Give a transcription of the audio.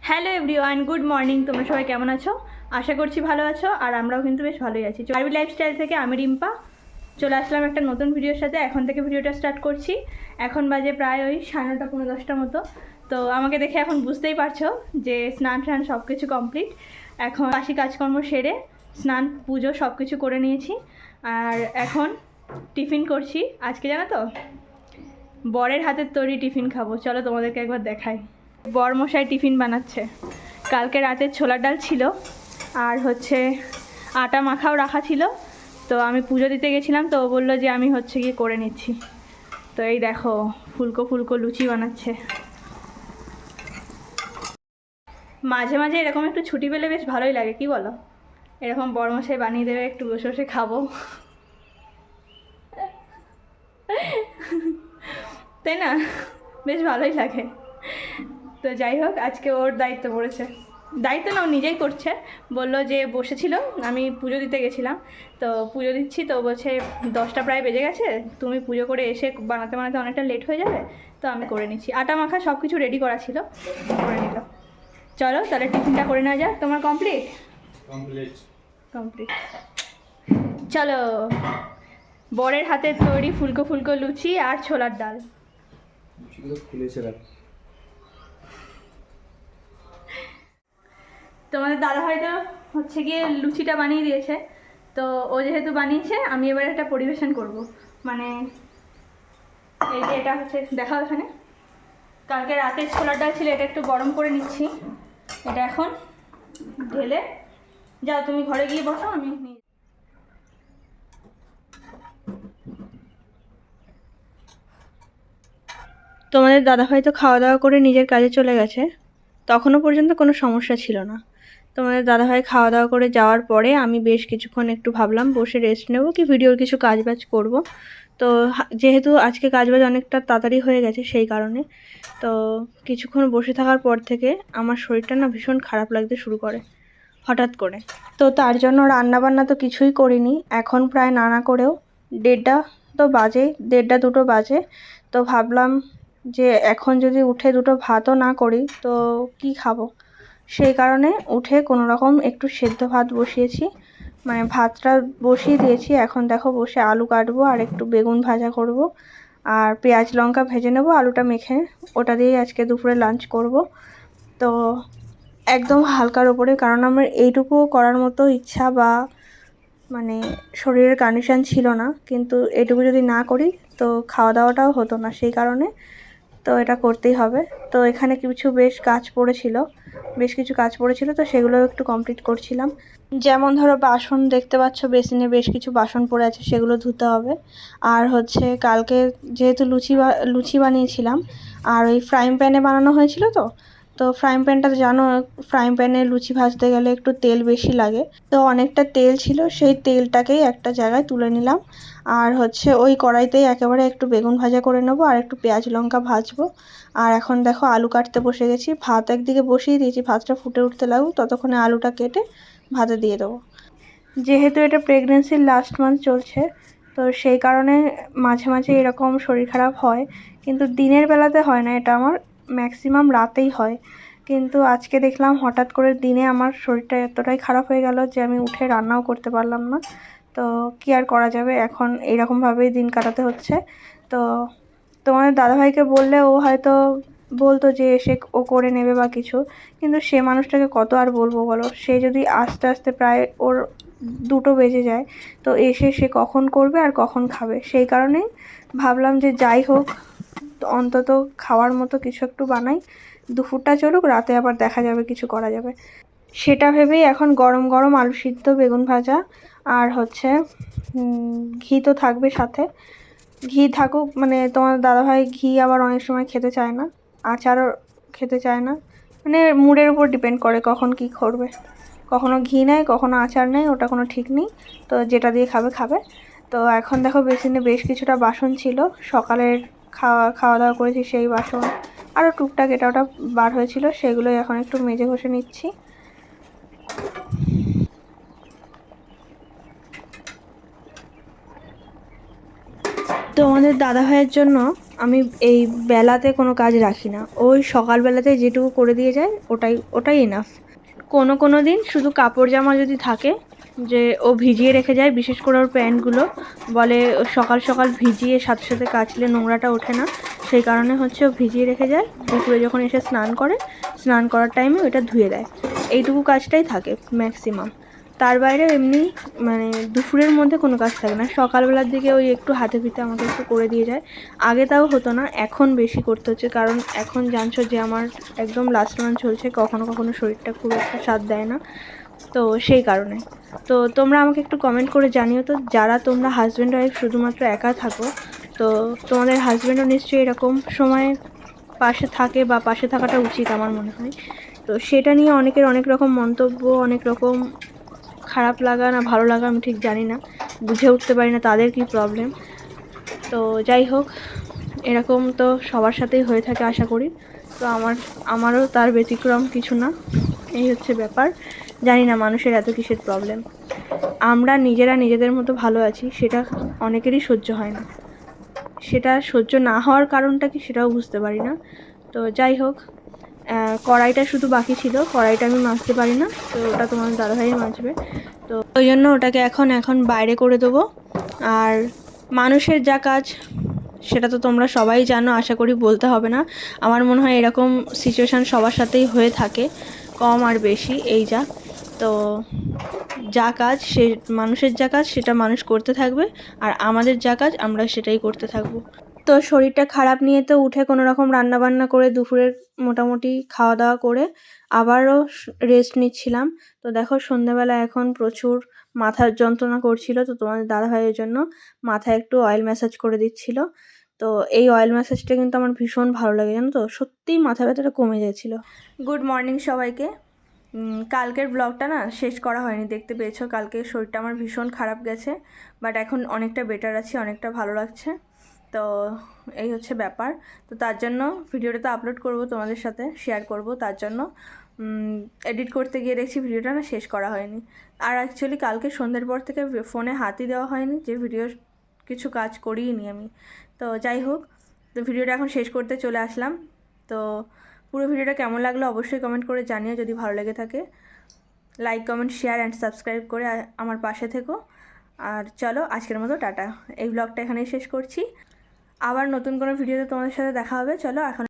Hello everyone, good morning. তোমরা সবাই কেমন আছো? আশা করছি ভালো আছো, আর আমরাও কিন্তু বেশ ভালোই আছি। আরবি লাইফস্টাইল থেকে আমি রিম্পা। চলে আসলাম একটা নতুন ভিডিওর সাথে। এখন থেকে ভিডিওটা স্টার্ট করছি। এখন বাজে প্রায় ওই সাড়ে নটা পনেরো দশটার মতো। তো আমাকে দেখে এখন বুঝতেই পারছ যে স্নান টান সব কিছু কমপ্লিট এখন বাসি কাজকর্ম সেরে স্নান, পুজো সব কিছু করে নিয়েছি। আর এখন টিফিন করছি। আজকে জানো তো? বরের হাতের তৈরি টিফিন খাব। চলো তোমাদেরকে একবার দেখাই। বর মশাই টিফিন বানাচ্ছে। কালকে রাতের ছোলার ডাল ছিল, আর হচ্ছে আটা মাখাও রাখা ছিল। তো আমি পুজো দিতে গেছিলাম, তো ও বলল যে আমি হচ্ছে গিয়ে করে নিচ্ছি। তো এই দেখো, ফুলকো ফুলকো লুচি বানাচ্ছে। মাঝে মাঝে এরকম একটু ছুটি পেলে বেশ ভালোই লাগে, কি বলো? এরকম বড় মশাই বানিয়ে দেবে, একটু বসে বসে খাব। তাই না? বেশ ভালোই লাগে। তো যাই হোক আজকে ওর দায়িত্ব পড়েছে। দায়িত্ব না ও নিজেই করছে। বলল যে বসেছিল আমি পুজো দিতে গেছিলাম। তো পুজো দিচ্ছি তো বলছে দশটা প্রায় বেজে গেছে তুমি পুজো করে এসে বানাতে বানাতে অনেকটা লেট হয়ে যাবে তো আমি করে নিচ্ছি। আটা মাখা সব কিছু রেডি করা ছিল করে নিল। চলো তাহলে টিফিনটা করে নেওয়া যাক। তোমার কমপ্লিট কমপ্লিট কমপ্লিট চলো বরের হাতে তৈরি ফুলকো ফুলকো লুচি আর ছোলার ডাল খুলেছে রাখ তোমাদের দাদা হয়তো হচ্ছে গিয়ে লুচিটা বানিয়ে দিয়েছে। তো ও যেহেতু বানিয়েছে, আমি এবার একটা পরিবেশন করব। মানে এই যে এটা হচ্ছে দেখা ওখানে কালকে রাতে ছোলার ডাল ছিল, এটা একটু গরম করে নিচ্ছি। এটা এখন ঢেলে, যাও তুমি ঘরে গিয়ে বসো, আমি নিয়ে তোমাদের দাদা হয়তো খাওয়া দাওয়া করে নিজের কাজে চলে গেছে। তখনও পর্যন্ত কোনো সমস্যা ছিল না। তোমাদের দাদাভাই খাওয়া দাওয়া করে যাওয়ার পরে আমি বেশ কিছুক্ষণ একটু ভাবলাম বসে রেস্ট নেব কি ভিডিওর কিছু কাজ বাজ করব। তো যেহেতু আজকে কাজ বাজ অনেকটা তাড়াতাড়ি হয়ে গেছে সেই কারণে, তো কিছুক্ষণ বসে থাকার পর থেকে আমার শরীরটা না ভীষণ খারাপ লাগতে শুরু করে, হঠাৎ করে। তো তার জন্য রান্নাবান্না তো কিছুই করিনি, এখন প্রায় নানা করেও, দেড়টা তো বাজে, দেড়টা দুটো বাজে। তো ভাবলাম যে এখন যদি উঠে দুটো ভাতও না করি, তো কি খাব? সেই কারণে উঠে কোনো রকম একটু সেদ্ধ ভাত বসিয়েছি। মানে ভাতটা বসিয়ে দিয়েছি। এখন দেখো বসে আলু কাটবো আর একটু বেগুন ভাজা করব আর পেঁয়াজ লঙ্কা ভেজে নেব, আলুটা মেখে ওটা দিয়েই আজকে দুপুরে লাঞ্চ করব। তো একদম হালকার ওপরে, কারণ আমার এইটুকু করার মতো ইচ্ছা বা মানে শরীরের কন্ডিশন ছিল না। কিন্তু এটুকু যদি না করি, তো খাওয়া দাওয়াটাও হতো না। সেই কারণে তো এটা করতেই হবে। তো এখানে কিছু বেশ কাজ পড়েছিল। বেশ কিছু কাজ পড়েছিল, তো সেগুলো একটু কমপ্লিট করছিলাম। যেমন ধরো বাসন দেখতে পাচ্ছ, বেসিনে বেশ কিছু বাসন পড়ে আছে, সেগুলো ধুতে হবে। আর হচ্ছে কালকে যেহেতু লুচি লুচি বানিয়েছিলাম, আর ওই ফ্রাইং প্যানে বানানো হয়েছিল তো তো ফ্রাইং প্যানটা জানো ফ্রাইং প্যানে লুচি ভাজতে গেলে একটু তেল বেশি লাগে। তো অনেকটা তেল ছিল, সেই তেলটাকেই একটা জায়গায় তুলে নিলাম। আর হচ্ছে ওই কড়াইতেই একেবারে একটু বেগুন ভাজা করে নেব, আর একটু পেঁয়াজ লঙ্কা ভাজবো। আর এখন দেখো আলু কাটতে বসে গেছি, ভাত একদিকে বসিয়ে দিয়েছি, ভাতটা ফুটে উঠতে লাগুক, ততক্ষণে আলুটা কেটে ভাতে দিয়ে দেবো। যেহেতু এটা প্রেগনেন্সির লাস্ট মান্থ চলছে, তো সেই কারণে মাঝে মাঝে এরকম শরীর খারাপ হয়, কিন্তু দিনের বেলাতে হয় না, এটা আমার ম্যাক্সিমাম রাতেই হয়। কিন্তু আজকে দেখলাম হঠাৎ করে দিনে আমার শরীরটা এতটাই খারাপ হয়ে গেল যে আমি উঠে রান্নাও করতে পারলাম না। তো কি আর করা যাবে? এখন এইরকমভাবেই দিন কাটাতে হচ্ছে। তো তোমাদের দাদাভাইকে বললে ও হয়তো বলতো যে এসে ও করে নেবে বা কিছু। কিন্তু সে মানুষটাকে কত আর বলব বলো? সে যদি আস্তে আস্তে প্রায় ওর দুটো বেজে যায়, তো এসে সে কখন করবে আর কখন খাবে? সেই কারণেই ভাবলাম যে যাই হোক অন্তত খাওয়ার মতো কিছু একটু বানাই। দুপুরটা চলুক, রাতে আবার দেখা যাবে, কিছু করা যাবে। সেটা ভেবেই এখন গরম গরম আলু সিদ্ধ, বেগুন ভাজা আর হচ্ছে ঘি তো থাকবে সাথে। ঘি থাকুক মানে তোমার দাদাভাই ঘি আবার অনেক সময় খেতে চায় না, আচারও খেতে চায় না। মানে মুডের উপর ডিপেন্ড করে কখন কি করবে। কখনো ঘি নেয়, কখনো আচার নেয়, ওটা কোনো ঠিক নেই। তো যেটা দিয়ে খাবে খাবে। তো এখন দেখো, বেসিনে বেশ কিছুটা বাসন ছিল। সকালের খাওয়া খাওয়া দাওয়া করেছি সেই বাসন। আরও টুকটাক এটা ওটা বার হয়েছিল, সেগুলোই এখন একটু মেজে ঘষে নিচ্ছি। তোমাদের দাদা ভাইয়ের জন্য আমি এই বেলাতে কোনো কাজ রাখি না। ওই সকালবেলাতে যেটুকু করে দিয়ে যায়, ওটাই ওটাই এনাফ কোনো কোনো দিন শুধু কাপড় জামা যদি থাকে যে ও ভিজিয়ে রেখে যায়, বিশেষ করে ওর প্যান্টগুলো। বলে সকাল সকাল ভিজিয়ে সাথে সাথে কাচলে নোংরাটা ওঠে না। সেই কারণে হচ্ছে ও ভিজিয়ে রেখে যায়। দুপুরে যখন এসে স্নান করে, স্নান করার টাইমে ওইটা ধুয়ে দেয়। এইটুকু কাজটাই থাকে ম্যাক্সিমাম তার বাইরে এমনি মানে দুপুরের মধ্যে কোনো কাজ থাকে না। সকালবেলার দিকে ওই একটু হাতে পিতে আমাকে একটু করে দিয়ে যায়। আগে তাও হতো না, এখন বেশি করতে হচ্ছে। কারণ এখন জানছো যে আমার একদম লাস্ট মান চলছে, কখনো কখনো শরীরটা খুব একটা সাথ দেয় না। তো সেই কারণে। তো তোমরা আমাকে একটু কমেন্ট করে জানিও তো, যারা তোমরা হাজব্যান্ড ওয়াইফ শুধুমাত্র একা থাকো, তো তোমাদের হাজব্যান্ডও নিশ্চয়ই এরকম সময় পাশে থাকে বা পাশে থাকাটা উচিত আমার মনে হয়। তো সেটা নিয়ে অনেকের অনেক রকম মন্তব্য, অনেক রকম খারাপ লাগা না ভালো লাগা আমি ঠিক জানি না, বুঝে উঠতে পারি না তাদের কী প্রবলেম তো যাই হোক, এরকম তো সবার সাথেই হয়ে থাকে আশা করি। তো আমার, আমারও তার ব্যতিক্রম কিছু না। এই হচ্ছে ব্যাপার। জানি না মানুষের এত কিসের প্রবলেম আমরা নিজেরা নিজেদের মতো ভালো আছি, সেটা অনেকেরই সহ্য হয় না। সেটা সহ্য না হওয়ার কারণটা কি সেটাও বুঝতে পারি না। তো যাই হোক কড়াইটা শুধু বাকি ছিল, কড়াইটা আমি মাজতে পারি না, তো ওটা তোমার দাদাভাই মাজবে। তো ওই জন্য ওটাকে এখন এখন বাইরে করে দেবো। আর মানুষের যা কাজ, সেটা তো তোমরা সবাই জানো, আশা করি বলতে হবে না। আমার মনে হয় এরকম সিচুয়েশান সবার সাথেই হয়ে থাকে। কম আর বেশি, এই যা। তো যা কাজ, সে মানুষের যা কাজ, সেটা মানুষ করতে থাকবে। আর আমাদের যা কাজ, আমরা সেটাই করতে থাকব। তো শরীরটা খারাপ নিয়ে তো উঠে কোনো রকম রান্না বান্না করে দুপুরের মোটামুটি খাওয়া দাওয়া করে আবারও রেস্ট নিচ্ছিলাম। তো দেখো সন্ধ্যাবেলা এখন প্রচুর মাথার যন্ত্রণা করছিল, তো তোমাদের দাদাভাইয়ের জন্য মাথায় একটু অয়েল ম্যাসাজ করে দিচ্ছিল। তো এই অয়েল ম্যাসাজটা কিন্তু আমার ভীষণ ভালো লাগে, জানো তো? সত্যিই মাথা ব্যথাটা কমে গেছিল গুড মর্নিং সবাইকে। কালকের ব্লগটা না শেষ করা হয়নি, দেখতে পেয়েছ? কালকে শরীরটা আমার ভীষণ খারাপ গেছে বাট এখন অনেকটা বেটার আছি, অনেকটা ভালো লাগছে। তো এই হচ্ছে ব্যাপার। তো তার জন্য ভিডিওটা তো আপলোড করব তোমাদের সাথে শেয়ার করব। তার জন্য এডিট করতে গিয়ে দেখছি ভিডিওটা না শেষ করা হয়নি। আর অ্যাকচুয়ালি কালকে সন্ধ্যের পর থেকে ফোনে হাতই দেওয়া হয়নি, যে ভিডিও কিছু কাজ করিনি আমি। তো যাই হোক, তো ভিডিওটা এখন শেষ করতে চলে আসলাম। তো পুরো ভিডিওটা কেমন লাগল অবশ্যই কমেন্ট করে জানিও যদি ভালো লেগে থাকে। Like comment share and subscribe করে আমার পাশে থেকো। আর চলো, আজকের মতো টাটা। এই ব্লগটা এখানেই শেষ করছি। আবার নতুন কোনো ভিডিওতে তোমাদের সাথে দেখা হবে। চলো, এখন